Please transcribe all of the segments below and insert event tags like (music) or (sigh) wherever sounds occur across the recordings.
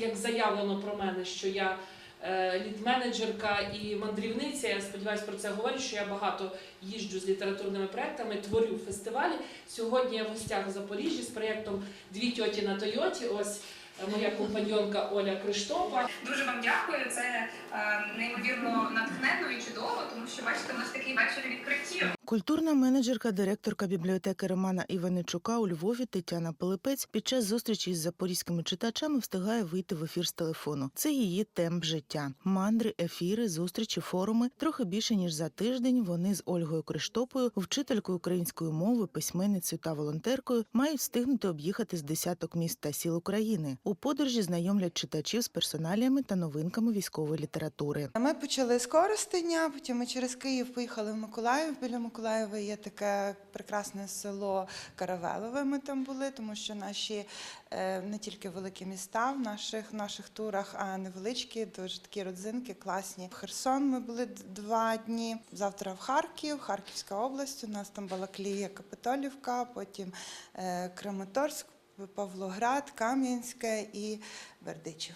як заявлено про мене, що я е, лід-менеджерка і мандрівниця. Я сподіваюся про це говорю, що я багато їжджу з літературними проектами, творю фестивалі. Сьогодні я в гостях в Запоріжжі з проєктом Дві тьоті на Тойоті. Ось моя компаньонка Оля Криштопа. Дуже вам дякую. Це е, неймовірно натхненно і чудово, тому що бачите, у нас такий вечір відкриттів. Культурна менеджерка, директорка бібліотеки Романа Іваничука у Львові Тетяна Пилипець під час зустрічі із запорізькими читачами встигає вийти в ефір з телефону. Це її темп життя. Мандри, ефіри, зустрічі, форуми. Трохи більше ніж за тиждень вони з Ольгою Криштопою, вчителькою української мови, письменницею та волонтеркою, мають встигнути об'їхати з десяток міст та сіл України. У подорожі знайомлять читачів з персоналіями та новинками військової літератури. Ми почали з Коростеня, потім ми через Київ поїхали в Миколаїв. Біля Миколаєва є таке прекрасне село Каравелове. Ми там були, тому що наші е, не тільки великі міста в наших, наших турах, а невеличкі, дуже такі родзинки, класні. В Херсон ми були два дні. Завтра в Харків, Харківська область. У нас там Балаклія, Капитолівка, потім е, Краматорськ, Павлоград, Кам'янське і Бердичів.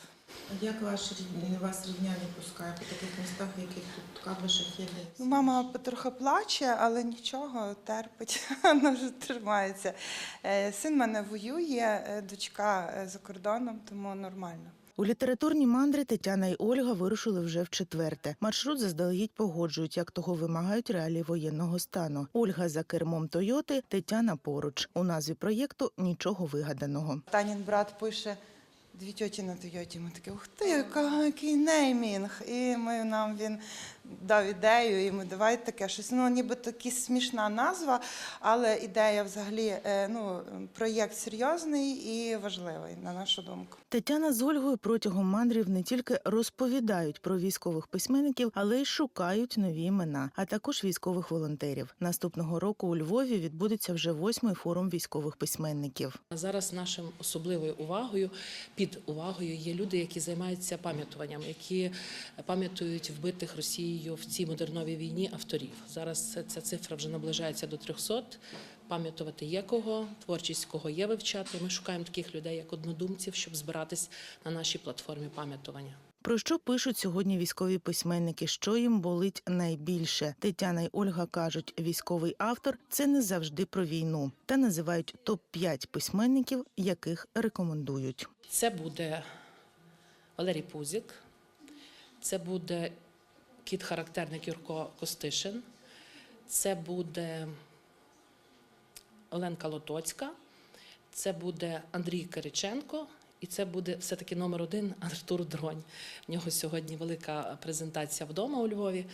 Як ваш рідні, вас рідня не пускає по таких містах, в яких тут Кабишах є? Ну, Мама потрохи плаче, але нічого, терпить, (laughs) вона вже тримається. Е, Син мене воює, е, дочка е, за кордоном, тому нормально. У літературні мандри Тетяна і Ольга вирушили вже в четверте. Маршрут заздалегідь погоджують, як того вимагають реалії воєнного стану. Ольга за кермом Тойоти, Тетяна поруч. У назві проєкту нічого вигаданого. Танін брат пише дві тьоті на Тойоті. Ми такі, ух ти, яка, який неймінг. І ми нам він дав ідею, і ми давай таке щось. Ну, ніби такі смішна назва, але ідея взагалі, е, ну, проєкт серйозний і важливий, на нашу думку. Тетяна з Ольгою протягом мандрів не тільки розповідають про військових письменників, але й шукають нові імена, а також військових волонтерів. Наступного року у Львові відбудеться вже восьмий форум військових письменників. Зараз нашим особливою увагою під увагою є люди, які займаються пам'ятуванням, які пам'ятують вбитих Росією в цій модерновій війні авторів. Зараз ця цифра вже наближається до 300. Пам'ятувати є кого, творчість кого є вивчати. Ми шукаємо таких людей, як однодумців, щоб збиратись на нашій платформі пам'ятування. Про що пишуть сьогодні військові письменники? Що їм болить найбільше? Тетяна й Ольга кажуть, військовий автор це не завжди про війну, та називають топ 5 письменників, яких рекомендують. Це буде Валерій Пузік, це буде кіт-характерник Юрко Костишин, це буде Оленка Лотоцька, це буде Андрій Кириченко. І це буде все-таки номер один (laughs) Артур Дронь. В нього сьогодні велика презентація вдома у Львові.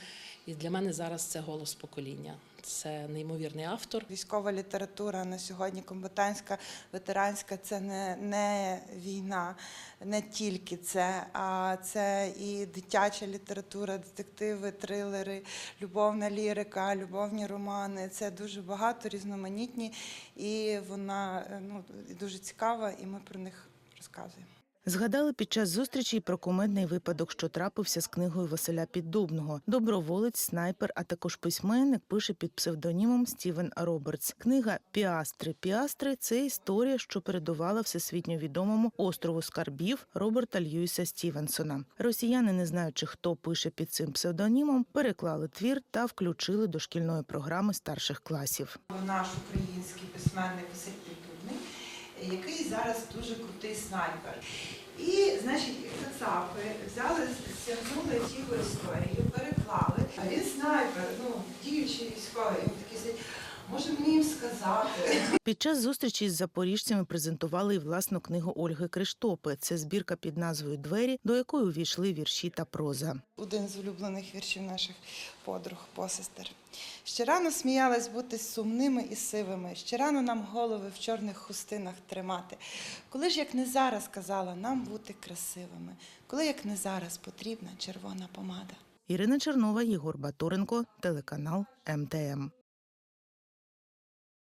І для мене зараз це голос покоління. Це неймовірний автор. Військова література на сьогодні, комбатантська, ветеранська це не, не війна, не тільки це, а це і дитяча література, детективи, трилери, любовна лірика, любовні романи. Це дуже багато, різноманітні, і вона е, ну, дуже цікава, і ми про них розказуємо. Згадали під час зустрічі й про кумедний випадок, що трапився з книгою Василя Піддубного. Доброволець, снайпер, а також письменник пише під псевдонімом Стівен Робертс. Книга Піастри. Піастри це історія, що передувала всесвітньо відомому острову скарбів Роберта Льюіса Стівенсона. Росіяни, не знаючи, хто пише під цим псевдонімом, переклали твір та включили до шкільної програми старших класів. Наш український письменник Василь Піддубний, який зараз дуже крутий снайпер. І, значить, кацапи взяли, стягнули його історію, переклали. А він снайпер, ну, діючий військовий. Він такий сидить, може мені сказати. Під час зустрічі з запоріжцями презентували і власну книгу Ольги Криштопи. Це збірка під назвою Двері, до якої увійшли вірші та проза. Один з улюблених віршів наших подруг, посестер. Ще рано сміялась бути сумними і сивими, ще рано нам голови в чорних хустинах тримати. Коли ж як не зараз казала нам бути красивими, коли як не зараз потрібна червона помада. Ірина Чернова, Єгор Батуренко, телеканал МТМ.